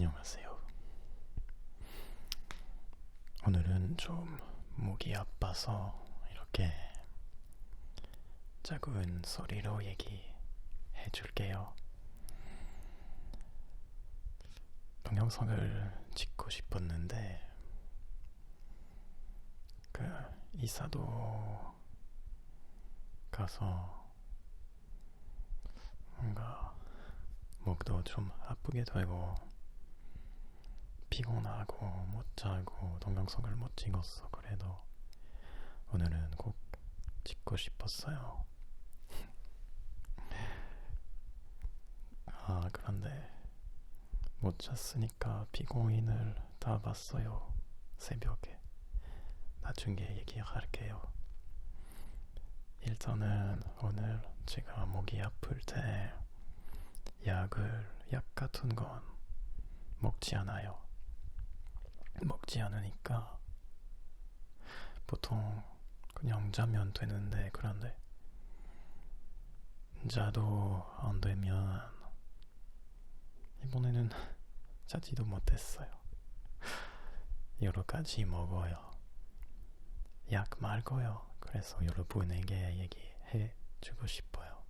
안녕하세요. 오늘은 좀 목이 아파서 이렇게 작은 소리로 얘기해 줄게요. 동영상을 찍고 싶었는데 그 이사도 가서 뭔가 목도 좀 아프게 되고 피곤하고 못 자고 동영상을 못 찍었어 그래도 오늘은 꼭 찍고 싶었어요. 아 그런데 못 잤으니까 피고인을 다 봤어요 새벽에. 나중에 얘기할게요. 일단은 오늘 제가 목이 아플 때 약을 약 같은 건 먹지 않아요. 먹지 않으니까 보통 그냥 자면 되는데 그런데 자도 안 되면 이번에는 자지도 못했어요. 여러 가지 먹어요. 약 말고요. 그래서 여러분에게 얘기해 주고 싶어요.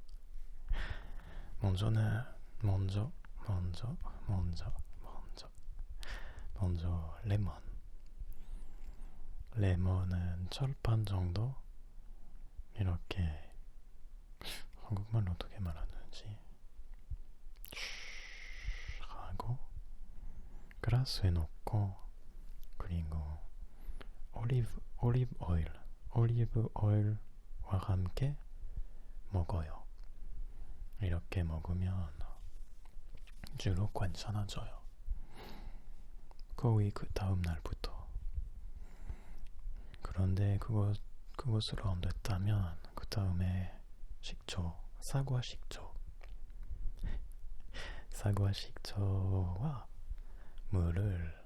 먼저는 먼저 먼저 먼저 먼저 레몬. 레몬은 절반 정도? 이렇게. 한국말로 어떻게 말하는지. 하고 그라스에 넣고 그리고 올리브 올리브 오일. 올리브 오일과 함께 먹어요. 이렇게 먹으면 주로 괜찮아져요. 거의 그 다음 날부터. 그런데 그것 그것으로 안 됐다면 그 다음에 식초, 사과 식초, 사과 식초와 물을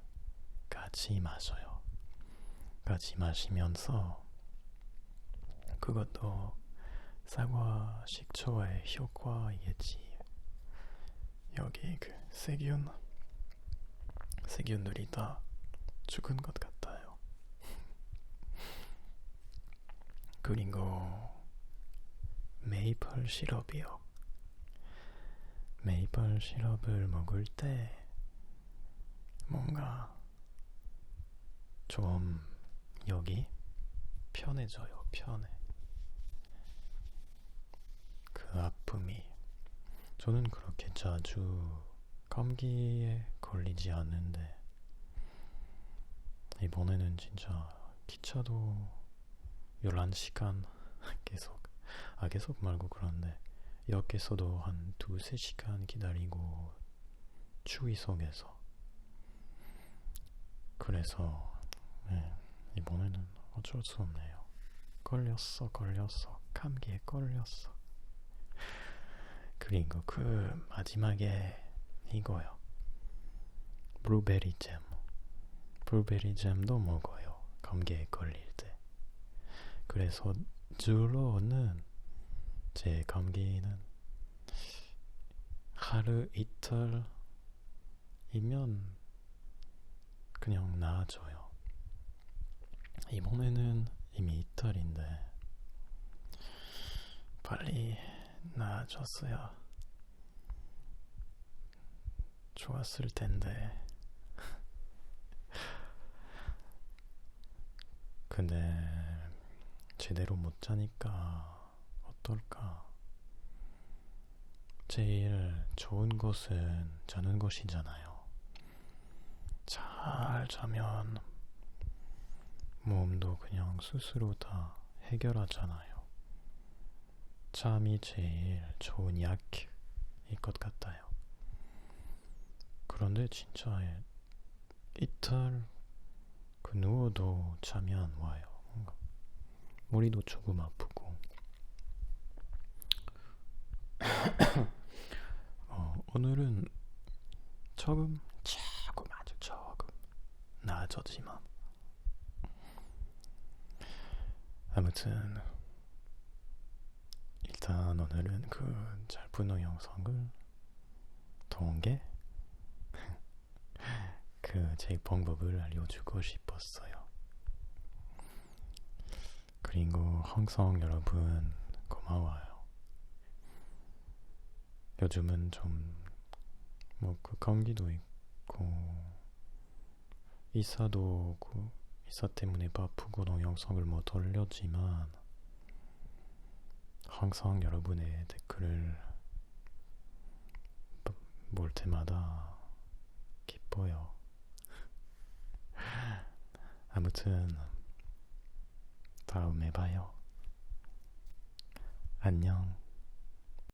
같이 마셔요. 같이 마시면서 그것도 사과 식초의 효과이겠지. 여기 그 세균 세균들이 다 죽은 것 같아요. 그리고 메이플 시럽이요. 메이플 시럽을 먹을 때 뭔가 좀 여기 편해져요. 편해. 그 아픔이 저는 그렇게 자주 감기에 걸리지 않는데 이번에는 진짜 기차도 11시간 계속 아 계속 말고 그런데 역에서도 한 두세 시간 기다리고 추위 속에서. 그래서 네, 이번에는 어쩔 수 없네요. 걸렸어 걸렸어. 감기에 걸렸어. 그리고 그 마지막에 이거요. 블루베리 잼. 블루베리 잼도 먹어요. 감기에 걸릴 때. 그래서 주로는 제 감기는 하루 이틀이면 그냥 나아져요. 이번에는 이미 이틀인데 빨리 나아졌어야 좋았을 텐데. 근데 제대로 못 자니까 어떨까? 제일 좋은 곳은 자는 곳이잖아요. 잘 자면 몸도 그냥 스스로 다 해결하잖아요. 잠이 제일 좋은 약일 것 같아요. 그런데 진짜 이틀 그 누워도 잠이 안 와요. 뭔가 머리도 조금 아프고. 어, 오늘은 조금 조금 아주 조금 나아졌지만 아무튼 일단 오늘은 그 짧은 영상을 동계 그 제 방법을 알려주고 싶었어요. 그리고 항상 여러분 고마워요. 요즘은 좀 뭐 그 감기도 있고 이사도 그 이사 때문에 바쁘고 동영상을 못 올렸지만 항상 여러분의 댓글을 볼 때마다 기뻐요. 아무튼 다음에 봐요. 안녕.